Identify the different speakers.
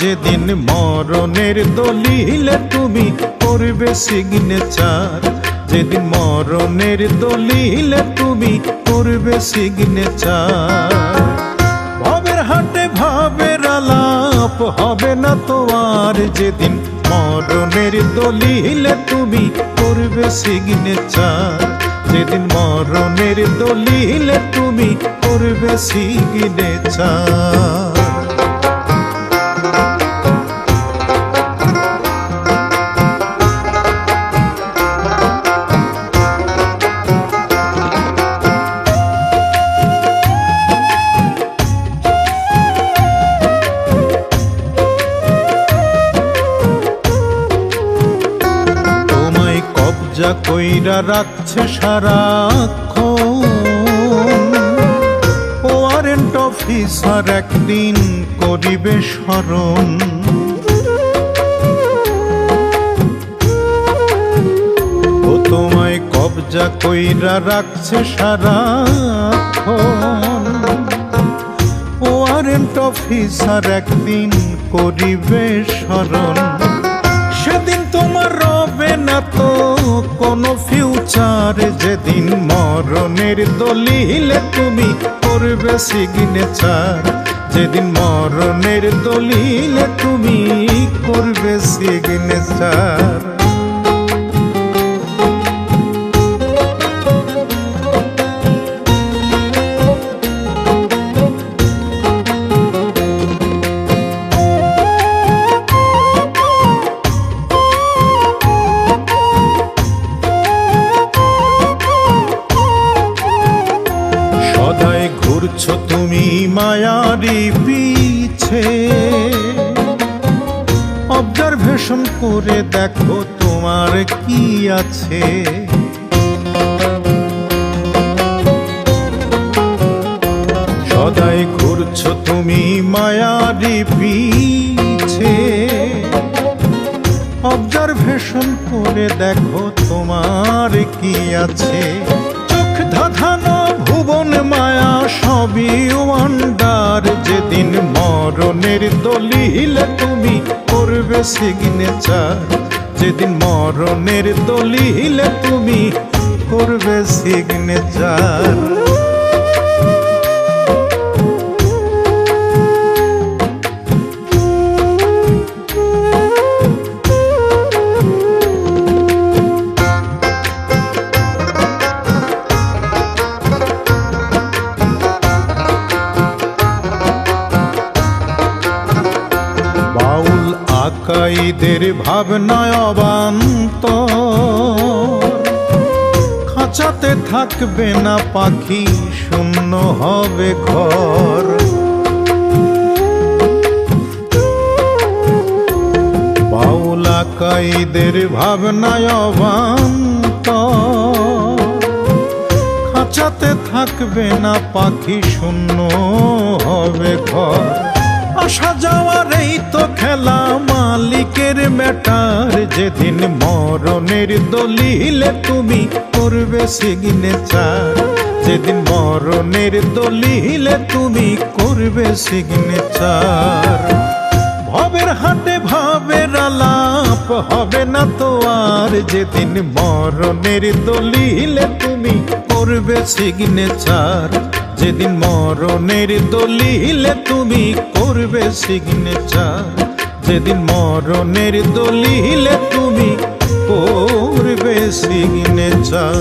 Speaker 1: যেদিন মরণের দলিলে তুমি করবে সিগনেচার যেদিন মরণের দলিলে তুমি করবে সিগনেচার ভবের হাটে ভাবের আলাপ হবে না তো আর যেদিন মরণের দলিলে তুমি করবে সিগনেচার যেদিন মরণের দলিলে তুমি করবে সিগনেচার কবজা কইরা রাখছে সারাক্ষণ ওয়ারেন্ট অফিসার একদিন করিবে স্মরণ। ও তোমায় কবজা কইরা রাখছে সারাক্ষণ ওয়ারেন্ট অফিসার একদিন করিবে স্মরণ। ফিউচার যেদিন মরণের দলিলে তুমি করবে সিগনেচার যেদিন মরণের দলিলে তুমি করবে সিগনেচার ঘুরছো তুমি মায়ারি পিছে। অবজারভেশন করে দেখো তোমার কি আছে। সদাই ঘুরছো তুমি মায়ারি পিছে। অবজারভেশন করে দেখো তোমার কি আছে। চোখ ধাঁধানো ভুবন মায়া সবই ওয়ান্ডার যেদিন মরণের দলিল তুমি করবে সিগনেচার যেদিন মরণের দলিল তুমি করবে সিগনেচার আকাইদের ভাবনায় অবান্ত খাঁচাতে থাকবে না পাখি, শূন্য হবে ঘর। বাউল আকাইদের ভাবনায় অবান্ত খাঁচাতে থাকবে না পাখি, শূন্য হবে ঘর। আসা যাওয়ার এই তো খেলা মালিকের ম্যাটার। যেদিন মরণের দলিলে তুমি করবে সিগনেচার যেদিন মরণের দলিলে তুমি করবে সিগনেচার ভবের হাটে ভাবের আলাপ হবে না তো আর। যেদিন মরণের দলিলে সিগনেচার যেদিন মরণের দলিলে তুমি করবে সিগনেচার যেদিন মরণের দলিলে তুমি করবে সিগনেচার